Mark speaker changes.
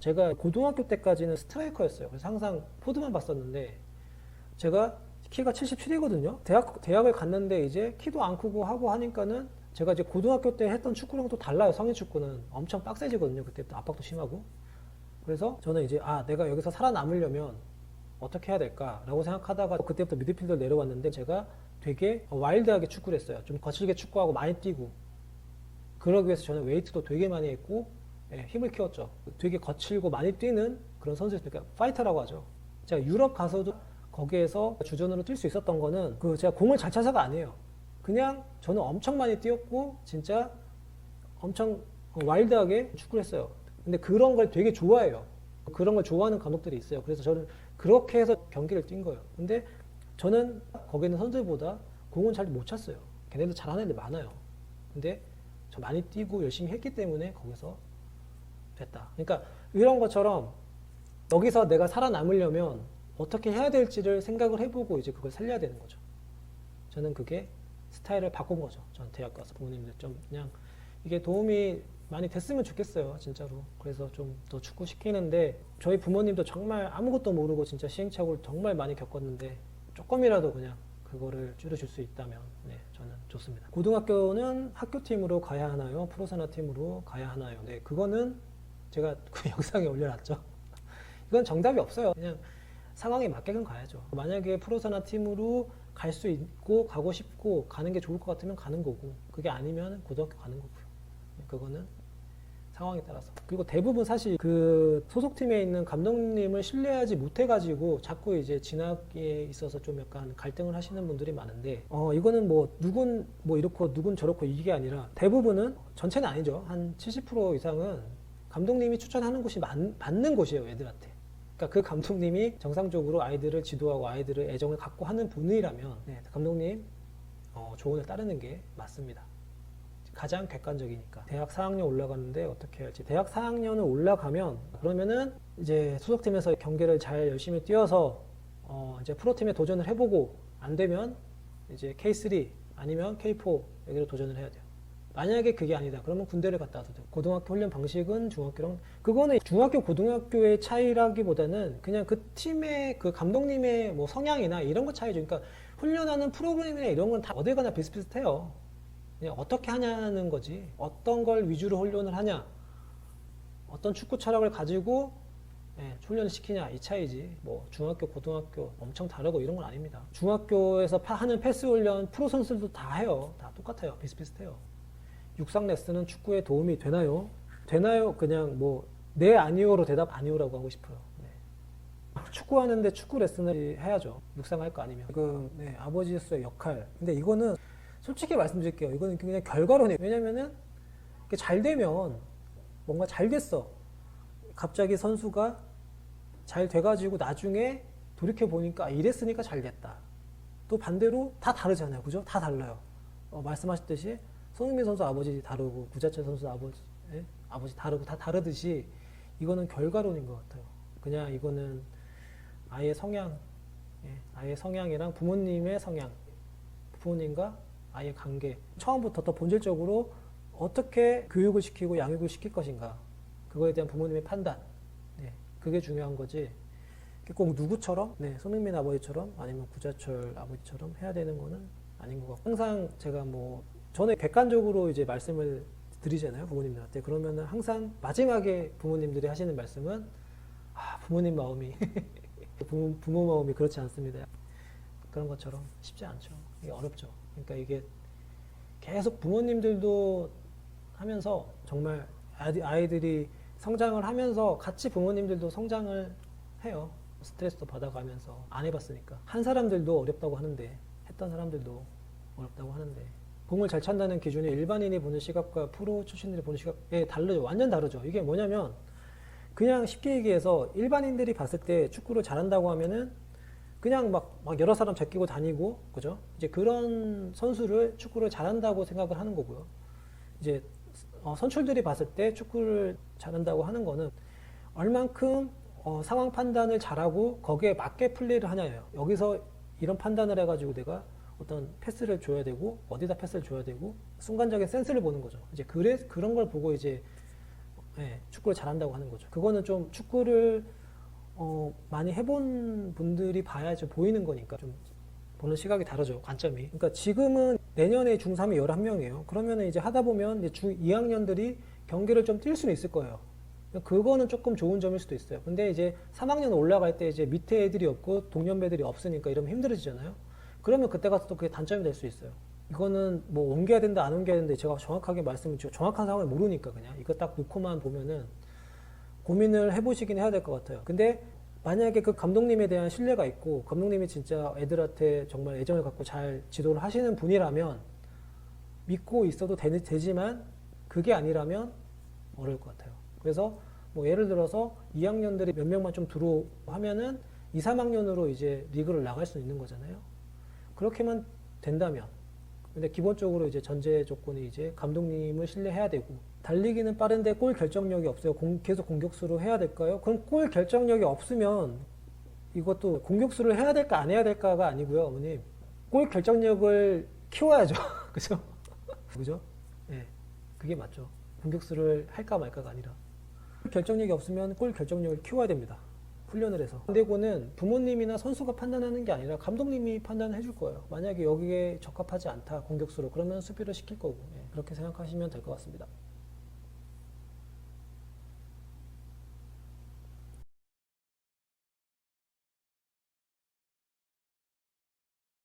Speaker 1: 제가 고등학교 때까지는 스트라이커였어요. 그래서 항상 포드만 봤었는데 제가 키가 77이거든요. 대학 대학을 갔는데 이제 키도 안 크고 하고 하니까는 제가 이제 고등학교 때 했던 축구랑 또 달라요. 성인 축구는 엄청 빡세지거든요. 그때부터 압박도 심하고. 그래서 저는 이제 아 내가 여기서 살아남으려면 어떻게 해야 될까라고 생각하다가 그때부터 미드필더 내려왔는데 제가 되게 와일드하게 축구를 했어요. 좀 거칠게 축구하고 많이 뛰고 그러기 위해서 저는 웨이트도 되게 많이 했고 예, 힘을 키웠죠. 되게 거칠고 많이 뛰는 그런 선수였으니까 그러니까 파이터라고 하죠. 제가 유럽 가서도 거기에서 주전으로 뛸 수 있었던 거는 그 제가 공을 잘 차서가 아니에요. 그냥 저는 엄청 많이 뛰었고 진짜 엄청 와일드하게 축구를 했어요. 근데 그런 걸 되게 좋아해요. 그런 걸 좋아하는 감독들이 있어요. 그래서 저는 그렇게 해서 경기를 뛴 거예요. 근데 저는 거기 있는 선수들보다 공은 잘 못 찼어요. 걔네들 잘하는 애들 많아요. 근데 저 많이 뛰고 열심히 했기 때문에 거기서 됐다. 그러니까 이런 것처럼 여기서 내가 살아남으려면 어떻게 해야 될지를 생각을 해보고 이제 그걸 살려야 되는 거죠. 저는 그게 스타일을 바꾼 거죠. 전 대학 가서 부모님들 좀 그냥 이게 도움이 많이 됐으면 좋겠어요. 진짜로. 그래서 좀 더 축구 시키는데 저희 부모님도 정말 아무것도 모르고 진짜 시행착오를 정말 많이 겪었는데 조금이라도 그냥 그거를 줄여줄 수 있다면 네, 저는 좋습니다. 고등학교는 학교팀으로 가야 하나요? 프로사나 팀으로 가야 하나요? 네, 그거는 제가 그 영상에 올려놨죠. 이건 정답이 없어요. 그냥 상황에 맞게끔 가야죠. 만약에 프로사나 팀으로 갈 수 있고 가고 싶고 가는 게 좋을 것 같으면 가는 거고 그게 아니면 고등학교 가는 거고요. 네, 그거는 상황에 따라서. 그리고 대부분 사실 그 소속팀에 있는 감독님을 신뢰하지 못해가지고 자꾸 이제 진학에 있어서 좀 약간 갈등을 하시는 분들이 많은데, 어, 이거는 뭐 누군 뭐 이렇고 누군 저렇고 이게 아니라 대부분은 전체는 아니죠. 한 70% 이상은 감독님이 추천하는 곳이 맞, 맞는 곳이에요, 애들한테. 그러니까 그 감독님이 정상적으로 아이들을 지도하고 아이들을 애정을 갖고 하는 분이라면 네, 감독님 어, 조언을 따르는 게 맞습니다. 가장 객관적이니까 대학 4학년 올라가는데 어떻게 할지 대학 4학년을 올라가면 그러면은 이제 소속팀에서 경기를 잘 열심히 뛰어서 어 이제 프로팀에 도전을 해보고 안 되면 이제 K3 아니면 K4 여기로 도전을 해야 돼요. 만약에 그게 아니다. 그러면 군대를 갔다 와도 돼요. 고등학교 훈련 방식은 중학교랑 그거는 중학교 고등학교의 차이라기보다는 그냥 그 팀의 그 감독님의 뭐 성향이나 이런 거 차이죠. 그러니까 훈련하는 프로그램이나 이런 건 다 어딜 가나 비슷비슷해요. 그냥 어떻게 하냐는 거지. 어떤 걸 위주로 훈련을 하냐. 어떤 축구 철학을 가지고 예, 훈련을 시키냐 이 차이지. 뭐 중학교, 고등학교 엄청 다르고 이런 건 아닙니다. 중학교에서 파- 하는 패스 훈련 프로 선수들도 다 해요. 다 똑같아요. 비슷비슷해요. 육상 레슨은 축구에 도움이 되나요? 되나요? 그냥 뭐 네 아니오로 대답 아니오라고 하고 싶어요. 네. 축구하는데 축구 레슨을 해야죠. 육상 할 거 아니면. 지금 네, 아버지로서의 역할. 근데 이거는 솔직히 말씀드릴게요. 이거는 그냥 결과론이에요. 왜냐면은 잘 되면 뭔가 잘 됐어. 갑자기 선수가 잘 돼가지고 나중에 돌이켜 보니까 아, 이랬으니까 잘 됐다. 또 반대로 다 다르잖아요. 그죠? 다 달라요. 어, 말씀하셨듯이 손흥민 선수 아버지 다르고 구자철 선수 아버지 예? 아버지 다르고 다 다르듯이 이거는 결과론인 것 같아요. 그냥 이거는 아이의 성향, 예, 아이의 성향이랑 부모님의 성향, 부모님과 아이의 관계. 처음부터 더 본질적으로 어떻게 교육을 시키고 양육을 시킬 것인가 그거에 대한 부모님의 판단. 네, 그게 중요한 거지. 꼭 누구처럼? 네, 손흥민 아버지처럼 아니면 구자철 아버지처럼 해야 되는 거는 아닌 것 같고. 항상 제가 뭐 저는 객관적으로 이제 말씀을 드리잖아요 부모님들한테. 그러면은 항상 마지막에 부모님들이 하시는 말씀은 아 부모님 마음이 부모, 부모 마음이 그렇지 않습니다. 그런 것처럼 쉽지 않죠. 이게 어렵죠. 그러니까 이게 계속 부모님들도 하면서 정말 아이- 아이들이 성장을 하면서 같이 부모님들도 성장을 해요. 스트레스도 받아가면서. 안 해봤으니까. 한 사람들도 어렵다고 하는데 했던 사람들도 어렵다고 하는데 공을 잘 찬다는 기준이 일반인이 보는 시각과 프로 출신들이 보는 시각에 다르죠. 완전 다르죠. 이게 뭐냐면 그냥 쉽게 얘기해서 일반인들이 봤을 때 축구를 잘한다고 하면은 그냥 막, 막 여러 사람 제끼고 다니고 그죠? 이제 그런 선수를 축구를 잘한다고 생각을 하는 거고요. 이제 어, 선출들이 봤을 때 축구를 잘한다고 하는 거는 얼만큼 어, 상황 판단을 잘하고 거기에 맞게 플레이를 하냐예요. 여기서 이런 판단을 해가지고 내가 어떤 패스를 줘야 되고 어디다 패스를 줘야 되고 순간적인 센스를 보는 거죠. 이제 그래 그런 걸 보고 이제 예, 축구를 잘한다고 하는 거죠. 그거는 좀 축구를 어, 많이 해본 분들이 봐야지 보이는 거니까 좀 보는 시각이 다르죠. 관점이. 그러니까 지금은 내년에 중3이 11명이에요. 그러면 이제 하다 보면 이제 중 2학년들이 경기를 좀 뛸 수는 있을 거예요. 그거는 조금 좋은 점일 수도 있어요. 근데 이제 3학년 올라갈 때 이제 밑에 애들이 없고 동년배들이 없으니까 이러면 힘들어지잖아요. 그러면 그때 가서 또 그게 단점이 될 수 있어요. 이거는 뭐 옮겨야 된다 안 옮겨야 된다 제가 정확하게 말씀을 저- 정확한 상황을 모르니까 그냥 이거 딱 놓고만 보면은 고민을 해보시긴 해야 될 것 같아요. 근데 만약에 그 감독님에 대한 신뢰가 있고 감독님이 진짜 애들한테 정말 애정을 갖고 잘 지도를 하시는 분이라면 믿고 있어도 되, 되지만 그게 아니라면 어려울 것 같아요. 그래서 뭐 예를 들어서 2학년들이 몇 명만 좀 들어오면은 2, 3학년으로 이제 리그를 나갈 수 있는 거잖아요. 그렇게만 된다면 근데 기본적으로 이제 전제 조건이 이제 감독님을 신뢰해야 되고 달리기는 빠른데 골 결정력이 없어요. 공- 계속 공격수로 해야 될까요? 그럼 골 결정력이 없으면 이것도 공격수를 해야 될까 안 해야 될까가 아니고요, 어머님. 골 결정력을 키워야죠. 그죠? 그죠? 예. 그게 맞죠. 공격수를 할까 말까가 아니라. 결정력이 없으면 골 결정력을 키워야 됩니다. 훈련을 해서. 근데고는 부모님이나 선수가 판단하는 게 아니라 감독님이 판단해 줄 거예요. 만약에 여기에 적합하지 않다, 공격수로. 그러면 수비를 시킬 거고. 예, 그렇게 생각하시면 될 것 같습니다.